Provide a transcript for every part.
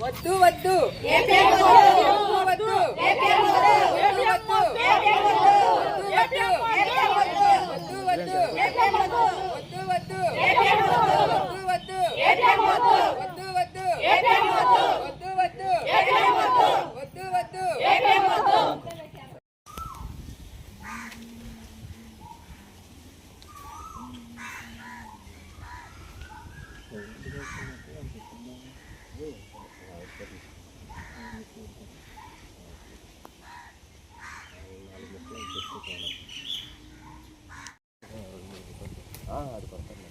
వద్దు వద్దు Thank you. అది పడతాను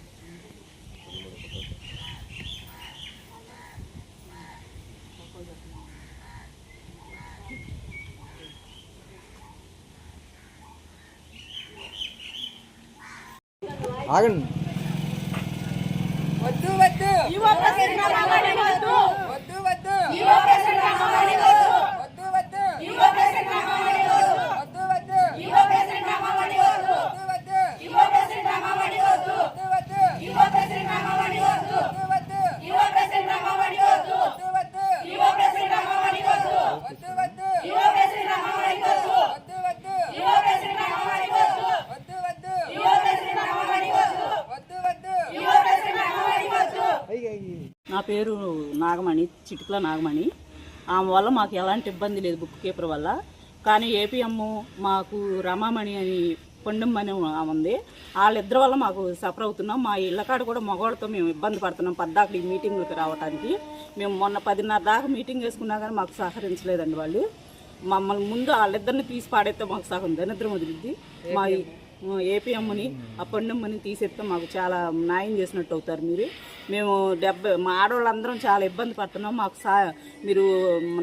ఆగండి ವತ್ತು ಇವತ್ತು ಜಿವಾ ಪ್ರಸನ್ನ ರಾಮನೆಂದು ವತ್ತು ವತ್ತು ಜಿವಾ ಪ್ರಸನ್ನ ರಾಮನೆಂದು ವತ್ತು ವತ್ತು పేరు నాగమణి చిటికల నాగమణి. ఆమె వల్ల మాకు ఎలాంటి ఇబ్బంది లేదు బుక్ కీపర్ వల్ల. కానీ ఏపీఎం మాకు రమామణి అని పొండమ్మని ఉంది. వాళ్ళిద్దరి వల్ల మాకు సఫర్ అవుతున్నాం. మా ఇళ్ళకాడ కూడా మగవాళ్ళతో మేము ఇబ్బంది పడుతున్నాం పద్దాకలు ఈ మీటింగ్లకు రావడానికి మేము మొన్న పదిన్నర దాకా మీటింగ్ వేసుకున్నా కానీ మాకు సహకరించలేదండి వాళ్ళు. మమ్మల్ని ముందు వాళ్ళిద్దరిని తీసి పాడైతే మాకు సగం దరిద్రం వదిలిద్ది. మా ఏపీఎమ్ని ఆ తీసేస్తే మాకు చాలా న్యాయం చేసినట్టు అవుతారు మీరు. మేము డెబ్బై మా ఆడవాళ్ళందరం చాలా ఇబ్బంది పడుతున్నాం. మాకు సా మీరు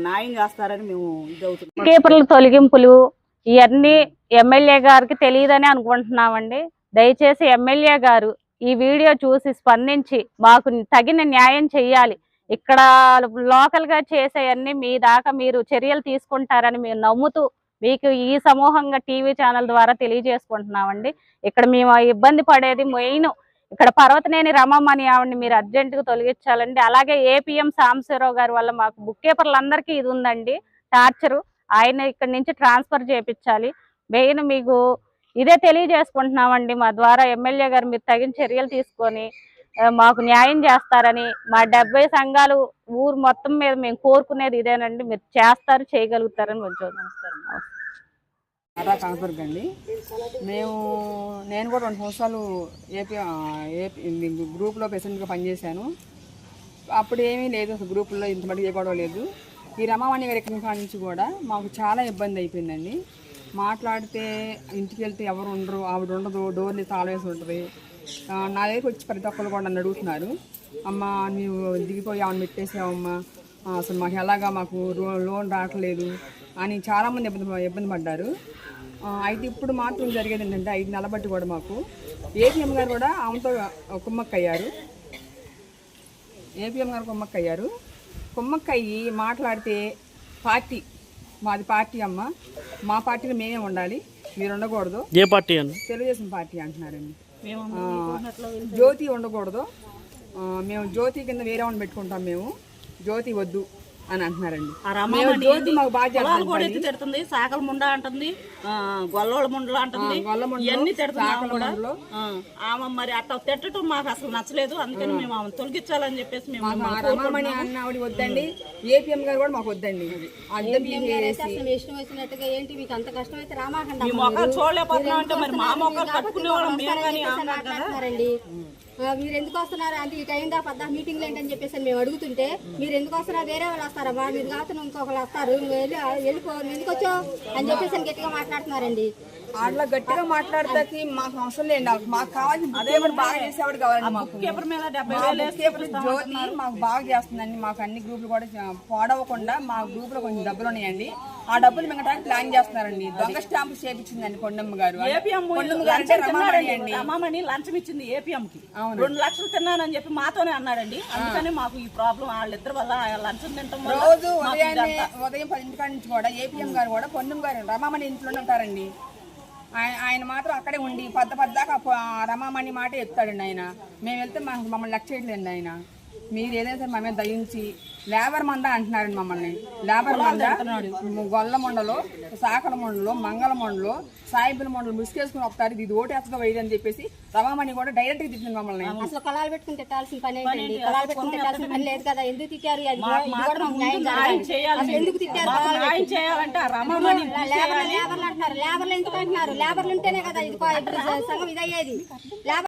న్యాయం చేస్తారని మేము ఇది అవుతున్నాం. కీపర్ల తొలగింపులు ఇవన్నీ ఎమ్మెల్యే గారికి తెలియదని అనుకుంటున్నామండి. దయచేసి ఎమ్మెల్యే గారు ఈ వీడియో చూసి స్పందించి మాకు తగిన న్యాయం చెయ్యాలి. ఇక్కడ లోకల్గా చేసేవన్నీ మీ దాకా మీరు చర్యలు తీసుకుంటారని మేము నమ్ముతూ మీకు ఈ సమూహంగా టీవీ ఛానల్ ద్వారా తెలియజేసుకుంటున్నామండి. ఇక్కడ మేము ఇబ్బంది పడేది మెయిన్ ఇక్కడ పర్వతనేని రమమ్మని ఆవిడని మీరు అర్జెంటుగా తొలగించాలండి. అలాగే ఏపీఎం సాంబశివరావు గారి వల్ల మాకు బుక్ కీపర్లందరికీ ఇది ఉందండి. టార్చరు. ఆయన ఇక్కడ నుంచి ట్రాన్స్ఫర్ చేయించాలి మెయిన్ మీకు ఇదే తెలియజేసుకుంటున్నామండి మా ద్వారా ఎమ్మెల్యే గారు మీరు తగిన చర్యలు తీసుకొని మాకు న్యాయం చేస్తారని మా డెబ్బై సంఘాలు ఊరు మొత్తం మీద మేము కోరుకునేది ఇదేనండి. మీరు చేస్తారు చేయగలుగుతారని కొంచెం నమస్కారం. అటా అండి. మేము నేను కూడా రెండు సంవత్సరాలు ఏపీ ఏపీ గ్రూప్లో ప్రెసిడెంట్గా పనిచేశాను. అప్పుడు ఏమీ లేదు అసలు గ్రూపుల్లో ఇంత మటుకు ఏ లేదు. ఈ రమావాణి గారి ఎక్కడి నుంచి కూడా మాకు చాలా ఇబ్బంది అయిపోయిందండి. మాట్లాడితే ఇంటికి వెళ్తే ఎవరు ఉండరు. ఆవిడ ఉండదు. డోర్ని తాళవేసి ఉంటుంది. నా దగ్గరికి వచ్చి ప్రతి ఒక్కరు కూడా నన్ను అడుగుతున్నారు. అమ్మ నీవు దిగిపోయి ఆమెను పెట్టేసావమ్మా అసలు మాకు ఎలాగా మాకు లోన్ రావట్లేదు అని చాలామంది ఇబ్బంది ఇబ్బంది పడ్డారు. అయితే ఇప్పుడు మాత్రం జరిగేది ఏంటంటే ఐదు నెలల బట్టి కూడా మాకు ఏపీఎం గారు కూడా ఆమెతో కుమ్మక్కయ్యారు. ఏపీఎం గారు కుమ్మక్కయ్యారు. కుమ్మక్కయ్యి మాట్లాడితే పార్టీ మాది పార్టీ అమ్మ. మా పార్టీలో మేమే ఉండాలి మీరు ఉండకూడదు. ఏ పార్టీ తెలుగుదేశం పార్టీ అంటున్నారండి. జ్యోతి ఉండకూడదు. మేము జ్యోతి కింద వేరే వాళ్ళని పెట్టుకుంటాం మేము. జ్యోతి వద్దు. అని అంటున్నారండి. జ్యోతి మాకు బాగా కూడా. ఎత్తి తిడుతుంది సాకల ముండ అంటుంది ఆ, గొల్లోళ్ళ ముండలు అంటుంది ఇవన్నీ తిడుతుంది కూడా. ఆమె మరి అట్లా తిట్టడం మాకు అసలు నచ్చలేదు అందుకని మేము ఆమె తొలగించాలని చెప్పేసి మేము అన్న ఆవిడ వద్దండి ఏపీఎం గారు కూడా మాకు వద్దండి. అద్దె చేసి అసలు ఇష్టం వచ్చినట్టుగా ఏంటి మీకు అంత కష్టమైతే రామాకండి మీ మొఖాలు చూడలేకపోతున్నాం అంటే మరి మా కట్టుకునే వాళ్ళం మేము కానీ ఎందుకు వస్తున్నారు? అంటే ఈ టైం దా పద్దా మీటింగ్లు ఏంటని చెప్పేసి మేము అడుగుతుంటే మీరు ఎందుకు వస్తున్నారు? వేరే వాళ్ళు వస్తారమ్మా మీరు కాకపోతే ఇంకొకరు వస్తారు. వెళ్ళి వెళ్ళిపో ఎందుకు వచ్చావు? అని చెప్పేసి గట్టిగా మాట్లాడుతున్నారండి. అట్లా గట్టిగా మాట్లాడతాకి మాకు అవసరం లేదు. నాకు మాకు కావాల్సిన అదే బాగా చేసేవాడు కావాలండి మాకు. పేపర్ మీద డెబ్బై జ్యోతి మాకు బాగా చేస్తుందండి. మాకు అన్ని గ్రూపులు కూడా పాడవకుండా మా గ్రూప్లో కొంచెం డబ్బులు ఉన్నాయండి. ఆ డబ్బులు మింగటానికి ప్లాన్ చేస్తున్నారండి. దొంగ స్టాంపు చేపించిందండి కొండమ్మ గారు. కొండమ్మ రమామణి రమామణి లంచం ఇచ్చింది ఏపీఎం కి రెండు లక్షలు తిన్నానని చెప్పి మాతోనే అన్నాడండి. అందుకని మాకు ఈ ప్రాబ్లం వాళ్ళిద్దరి వల్ల లంచం తింటాం రోజు. ఉదయం పదింటి కాడి నుంచి కూడా ఏపీఎం గారు కూడా పొన్నం గారు రమామణి ఇంట్లోనే ఉంటారండి. ఆయన ఆయన మాత్రం అక్కడే ఉండి పద్ద పద్దాక రమామణి మాట చెప్తాడండి ఆయన. మేము వెళ్తే మాకు మమ్మల్ని లెక్క చేయట్లేండి ఆయన. మీరు ఏదైతే మా మీద దయించి లేబర్ మంద అంటున్నారండి మమ్మల్ని. లేబర్ మంద గొల్ల మండలు సాకల మండలు మంగళ మండలు సాయిబుల మండలు ముసుకేసుకుని వస్తారు ఇది ఓటేస్తుందో వేయదు అని చెప్పేసి రమామణి కూడా డైరెక్ట్గా తిట్టింది మమ్మల్ని. అసలు కొలాలు పెట్టుకుని తిట్టాల్సిన పని కొలాలు పెట్టుకుని తిట్టాల్సిన పని లేదు కదా. ఎందుకు తిట్టారు? ఎందుకు తిట్టారు? లేబర్లు లేబర్లు అంటున్నారు? లేబర్లు ఎందుకు అంటున్నారు? లేబర్లు ఉంటేనే కదా ఇది సంఘం ఇది అయ్యేది లేబర్